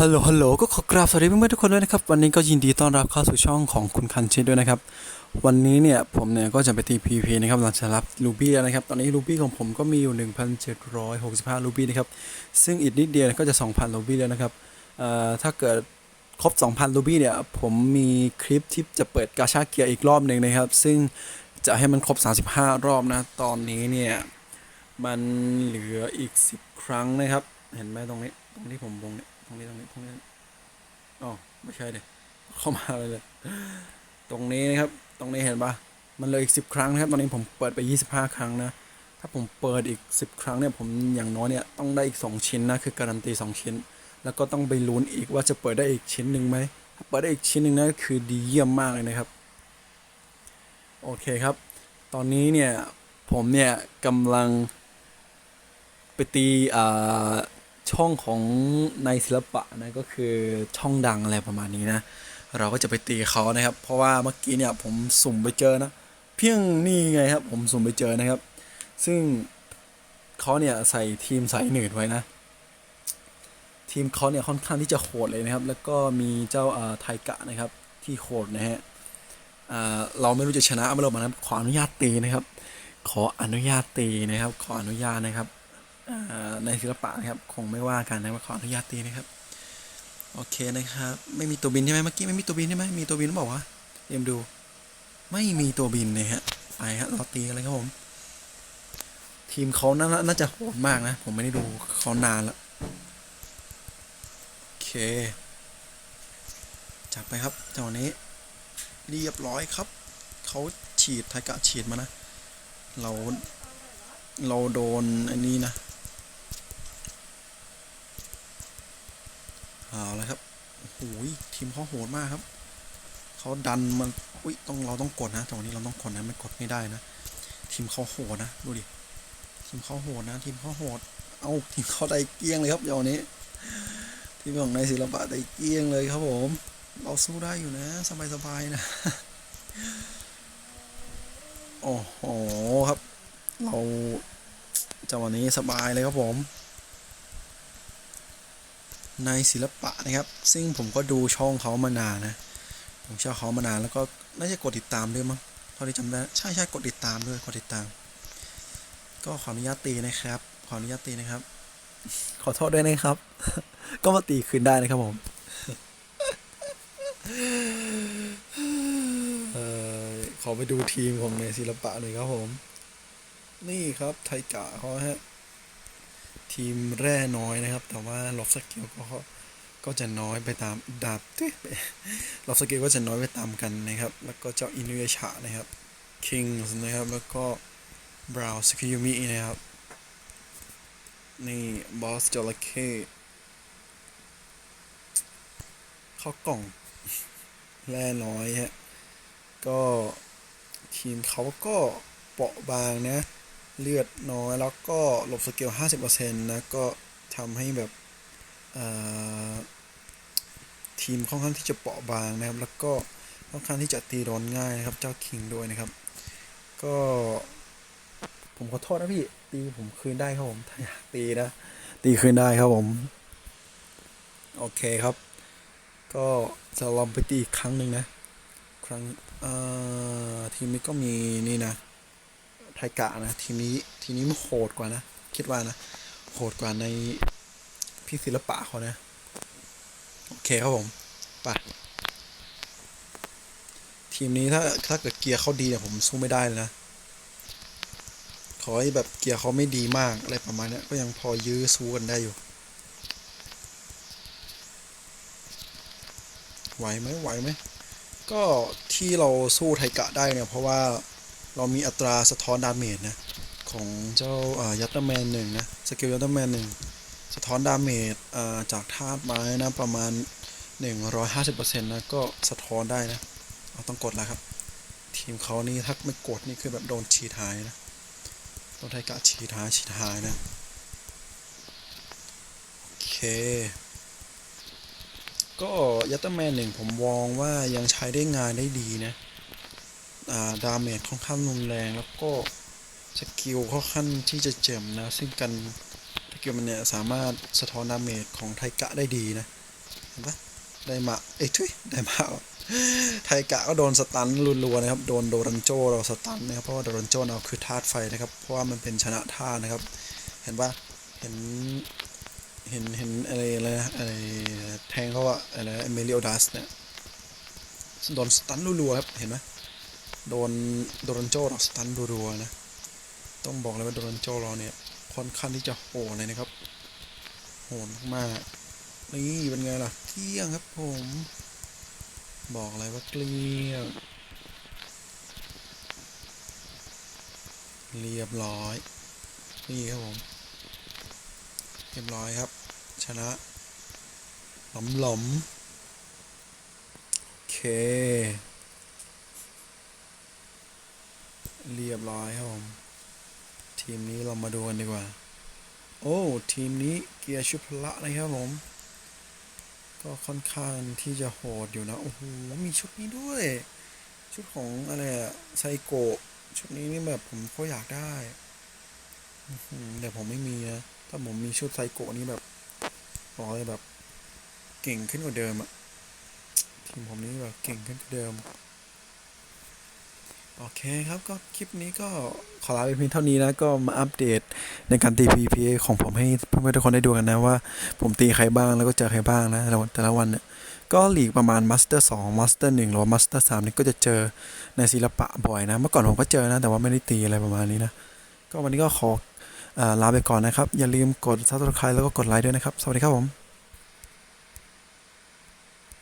ฮัลโหล ฮัลโหล ก็ขอกราบสวัสดีเพื่อนๆทุกคนด้วยนะครับ วันนี้ก็ยินดีต้อนรับเข้าสู่ช่องของคุณคันชิดด้วยนะครับ วันนี้เนี่ยผมเนี่ยก็จะไปตี PVP นะครับหลังจากรับรูบี้แล้วนะครับ ตอนนี้รูบี้ของผมก็มีอยู่ 1,765รูบี้นะครับ ซึ่งอีกนิดเดียวก็จะ 2,000รูบี้แล้วนะครับ เอ่อ ถ้าเกิดครบ 2,000รูบี้เนี่ย ผมมีคลิปที่จะเปิดกาชาเกียร์อีกรอบหนึ่งนะครับ ซึ่งจะให้มันครบ 35 รอบนะ ตอนนี้เนี่ยมันเหลืออีก 10 ครั้งนะครับ เห็นไหมตรงนี้ ตรงที่ผมวงเนี่ย ตรงนี้ตรงนี้ตรงนี้อ๋อไม่ใช่เด็เข้ามาเลยเลย ตรงนี้นะครับ ตรงนี้เห็นปะมันเลยอีก10ครั้งนะครับ ตอนนี้ผมเปิดไป25ครั้งนะ ถ้าผมเปิดอีก10ครั้งเนี่ย ผมอย่างน้อยเนี่ยต้องได้อีก2ชิ้นนะ คือการันตี2ชิ้น แล้วก็ต้องไปลุ้นอีกว่าจะเปิดได้อีกชิ้นหนึ่งไหม ถ้าเปิดได้อีกชิ้นหนึ่งนะคือดีเยี่ยมมากเลยนะครับ โอเคครับ ตอนนี้เนี่ยผมเนี่ยกำลังไปตีอ่า ช่องของในศิลปะนะก็คือช่องดังอะไรประมาณนี้นะ เราก็จะไปตีเขานะครับ เพราะว่าเมื่อกี้เนี่ยผมสุ่มไปเจอนะ เพียงนี่ไงครับ ผมสุ่มไปเจอนะครับ ซึ่งเขาเนี่ยใส่ทีมสายหนืดไว้นะ ทีมเขาเนี่ยค่อนข้างที่จะโหดเลยนะครับ แล้วก็มีเจ้าอ่าไทกะนะครับที่โหดนะฮะอ่าเราไม่รู้จะชนะไม่รู้มานะขออนุญาตตีนะครับ ขออนุญาตตีนะครับ ขออนุญาตนะครับ ในศิลปะนะครับ คงไม่ว่ากันนะว่าขออนุญาตตีนะครับ โอเคนะครับ ไม่มีตัวบินใช่ไหมเมื่อกี้ไม่มีตัวบินใช่ไหมมีตัวบินหรือเปล่าเอ็มดู ไม่มีตัวบินเลยฮะ ไปฮะเราตีกันเลยครับผม ทีมเขาน่านาจะโหดมากนะ ผมไม่ได้ดูเขานานแล้วโอเค จับไปครับจังหวะนี้ เรียบร้อยครับ เขาฉีดไทกะฉีดมานะ เรา เราโดนอันนี้นะ เอาแล้วครับโอ้โหทีมเขาโหดมากครับเขาดันมันอุ้ยต้องเราต้องกดนะตรงนี้เราต้องกดนะไม่กดไม่ได้นะ ทีมเขาโหดนะดูดิทีมเขาโหดนะ ทีมเขาโหด เอาทีมเขาได้เกี้ยงเลยครับเดี๋ยวนี้ ทีมของนายศิลปะได้เกี้ยงเลยครับผม เราสู้ได้อยู่นะสบายๆนะโอ้โหครับ เราจังหวะนี้สบายเลยครับผม ในศิลปะนะครับ ซึ่งผมก็ดูช่องเขามานานนะผมชอบเขามานานแล้วก็น่าจะกดติดตามด้วยมั้งเท่าที่จำได้ใช่ใช่กดติดตามด้วยกดติดตาม ก็ขออนุญาตตีนะครับ ขออนุญาตตีนะครับ ขอโทษด้วยนะครับ ก็มาตีคืนได้นะครับผมเอ่อขอไปดูทีมของในศิลปะหน่อยครับผม นี่ครับไทกะเขาฮะ ทีมแร่น้อยนะครับ แต่ว่าลบสกิลก็ก็จะน้อยไปตามดาบเต้ลบสกิลก็จะน้อยไปตามกันนะครับ แล้วก็เจ้าอินุยชะนะครับคิงนะครับ แล้วก็บราวสกิยูมินะครับ นี่บอสจระเข้เข้ากล่องแร่น้อยฮะก็ทีมเขาก็เปราะบางนะ เลือดน้อยแล้วก็หลบสเกล 50%นะก็ทำให้แบบทีมค่อนข้างที่จะเปราะบางนะครับ แล้วก็ค่อนข้างที่จะตีโดนง่ายนะครับ เจ้าคิงด้วยนะครับ ก็ผมขอโทษนะพี่ ตีผมคืนได้ครับผมถ้าอยากตีนะ ตีคืนได้ครับผม โอเคครับ ก็จะลองไปตีอีกครั้งหนึ่งนะ ครั้งทีมนี้ก็มีนี่นะ ไทกะนะทีมนี้ทีมนี้มันโหดกว่านะ คิดว่านะ โหดกว่าในพี่ศิลปะเขานะ โอเคครับผมไปทีมนี้ถ้าถ้าเกิดเกียร์เขาดีเนี่ยผมสู้ไม่ได้เลยนะ ขอให้แบบเกียร์เขาไม่ดีมากอะไรประมาณนี้ก็ยังพอยื้อสู้กันได้อยู่ไหวไหมไหวไหมก็ที่เราสู้ไทกะได้เนี่ยเพราะว่า เรามีอัตราสะท้อนดาเมจนะของเจ้ายัตเตอร์แมนหนึ่งนะสกิลยัตเตอร์แมนหนึ่งสะท้อนดาเมจจากธาตุไม้นะประมาณ 150%นะก็สะท้อนได้นะเราต้องกดแล้วครับ ทีมเขานี่ถ้าไม่กดนี่คือแบบโดนฉีดหายนะโดนไทกะฉีดหายฉีดหายนะโอเคก็ยัตเตอร์แมนหนึ่งผมมองว่ายังใช้ได้งานได้ดีนะ ดาเมจค่อนข้างรุนแรง แล้วก็สกิลค่อนข้างที่จะเจ็มนะ ซึ่งกันสกิลมันเนี่ยสามารถสะท้อนดาเมจของไทกะได้ดีนะเห็นปะได้มาเอ้ยทุยได้มาไทกะก็โดนสตันรัวๆนะครับ โดนโดรันโจเราสตันนะครับเพราะว่าโดรันโจเราคือธาตุไฟนะครับ เพราะว่ามันเป็นชนะธาตุนะครับ เห็นปะเห็นเห็นเห็นอะไรอะไรนะอะไรแทงเขาอะอะไรเอเมลิโอดัสเนี่ยโดนสตันรัวๆครับเห็นไหม โดนโดนโจเราสตันรัวๆนะ ต้องบอกเลยว่าโดนโจเราเนี่ยค่อนข้างที่จะโหดเลยนะครับ โหดมากนี่เป็นไงล่ะเกลี้ยงครับผม บอกเลยว่าเกลี้ยงเรียบร้อย นี่ครับผม เรียบร้อยครับ ชนะหลอมหลอมโอเค เรียบร้อยครับผม ทีมนี้เรามาดูกันดีกว่า โอ้ทีมนี้เกียร์ชุพละนะครับผม ก็ค่อนข้างที่จะโหดอยู่นะโอ้โหมีชุดนี้ด้วย ชุดของอะไรอะไซโกะชุดนี้นี่แบบผมก็อยากได้แต่ผมไม่มีนะถ้าผมมีชุดไซโกะนี้แบบบอกเลยแบบ เก่งขึ้นกว่าเดิมอะทีมผมนี้แบบเก่งขึ้นกว่าเดิม โอเคครับก็คลิปนี้ก็ขอลาไปเพียงเท่านี้นะก็มาอัปเดตในการตี PPA ของผมให้เพื่อนๆทุกคนได้ดูกันนะว่า ผมตีใครบ้างแล้วก็เจอใครบ้างนะแต่ละวันแต่ละวันเนี่ยก็หลีกประมาณมาสเตอร์สองมาสเตอร์หนึ่งหรือว่ามาสเตอร์สามนี่ก็จะเจอในศิลปะบ่อยนะ เมื่อก่อนผมก็เจอนะ แต่ว่าไม่ได้ตีอะไรประมาณนี้นะ ก็วันนี้ก็ขออ่อลาไปก่อนนะครับ อย่าลืมกด subscribe แล้วก็กดไลค์ด้วยนะครับ สวัสดีครับผม